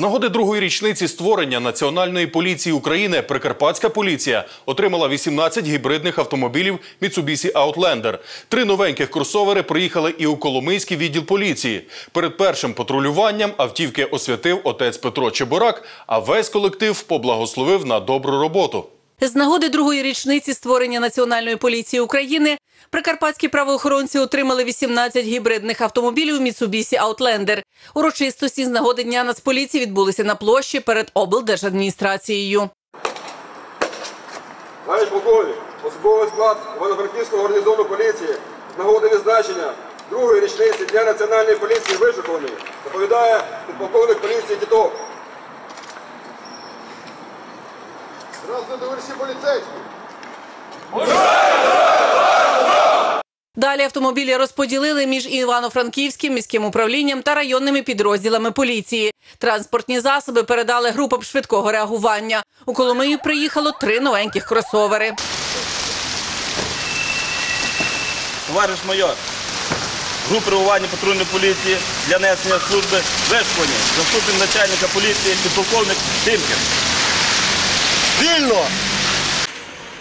нагоди другої річниці створення Національної поліції України Прикарпатська поліція отримала 18 гібридних автомобілів Mitsubishi Outlander. Три новеньких кросовери приїхали і у Коломийський відділ поліції. Перед першим патрулюванням автівки освятив отець Петро Чебурак, а весь колектив поблагословив на добру роботу. З нагоди другої річниці створення Національної поліції України прикарпатські правоохоронці отримали 18 гібридних автомобілів Mitsubishi Outlander. Урочистості з нагоди Дня Нацполіції відбулися на площі перед облдержадміністрацією. Навіть полковник, особовий склад Івано-Франківського гарнізону поліції з нагоди відзначення другої річниці Дня Національної поліції вишукуваний, доповідає підполковник поліції Тітов. Здравствуйте, товарищи полицейские! Далі автомобілі розподілили між Івано-Франківським міським управлінням та районними підрозділами поліції. Транспортні засоби передали групам швидкого реагування. У Коломию приїхало три новеньких кросовери. Товариш майор, групи реагування патрульної поліції для несення служби вишконі, заступник начальника поліції, підполковник Тимків. Вільно!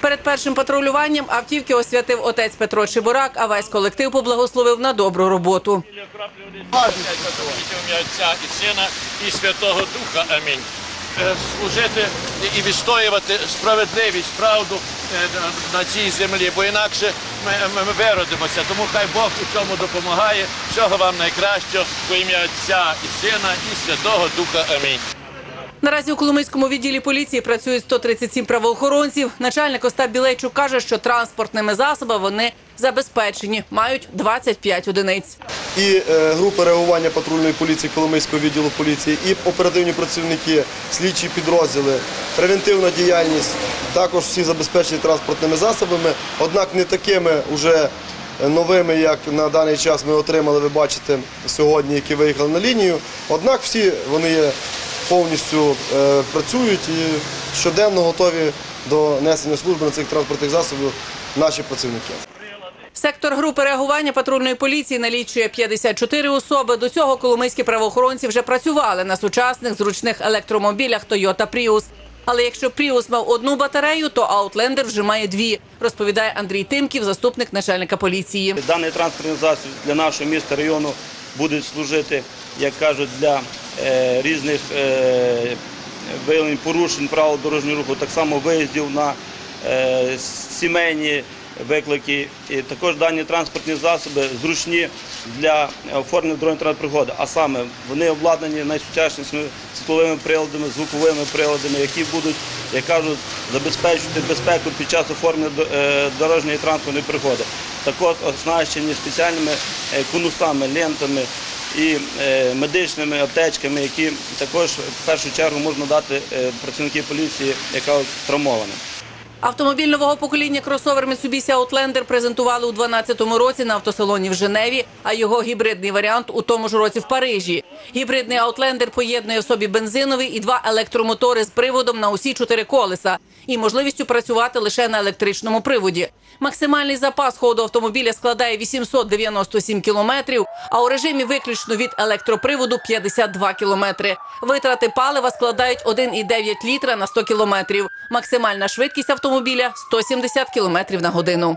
Перед першим патрулюванням автівки освятив отець Петро Чебурак, а весь колектив поблагословив на добру роботу. Отця і Сина і Святого Духа. Амінь. Е, Служити і відстоювати справедливість, правду на цій землі, бо інакше ми, ми, ми виродимося. Тому хай Бог у цьому допомагає. Всього вам найкращого во ім'я Отця і Сина і Святого Духа. Амінь. Наразі у Коломийському відділі поліції працюють 137 правоохоронців. Начальник Остап Білейчук каже, що транспортними засобами вони забезпечені, мають 25 одиниць. І е, група реагування патрульної поліції Коломийського відділу поліції, і оперативні працівники, слідчі підрозділи, превентивна діяльність, також всі забезпечені транспортними засобами, однак не такими вже новими, як на даний час ми отримали, ви бачите сьогодні, які виїхали на лінію. Однак всі вони є повністю е, працюють і щоденно готові до несення служби на цих транспортних засобів наші працівники. Сектор групи реагування патрульної поліції налічує 54 особи. До цього коломийські правоохоронці вже працювали на сучасних зручних електромобілях Toyota Prius. Але якщо Prius мав одну батарею, то Outlander вже має дві, розповідає Андрій Тимків, заступник начальника поліції. Даний транспортний засіб для нашого міста району буде служити, як кажуть, для різних е, виявлень порушень правил дорожнього руху, так само виїздів на е, сімейні виклики. І також дані транспортні засоби зручні для оформлення дорожньої пригоди. А саме вони обладнані найсучаснішими світловими приладами, звуковими приладами, які будуть, як кажуть, забезпечувати безпеку під час оформлення е, дорожньої транспортної пригоди. Також оснащені спеціальними е, конусами, лентами і е, медичними аптечками, які також в першу чергу можна дати працівників працівники поліції, яка травмована. Автомобіль нового покоління кросовер Mitsubishi Outlander презентували у 2012 році на автосалоні в Женеві, а його гібридний варіант у тому ж році в Парижі. Гібридний Outlander поєднує в собі бензиновий і два електромотори з приводом на усі чотири колеса і можливістю працювати лише на електричному приводі. Максимальний запас ходу автомобіля складає 897 кілометрів, а у режимі виключно від електроприводу 52 кілометри. Витрати палива складають 1,9 літра на 100 кілометрів. Максимальна швидкість автомобіля 170 кілометрів на годину.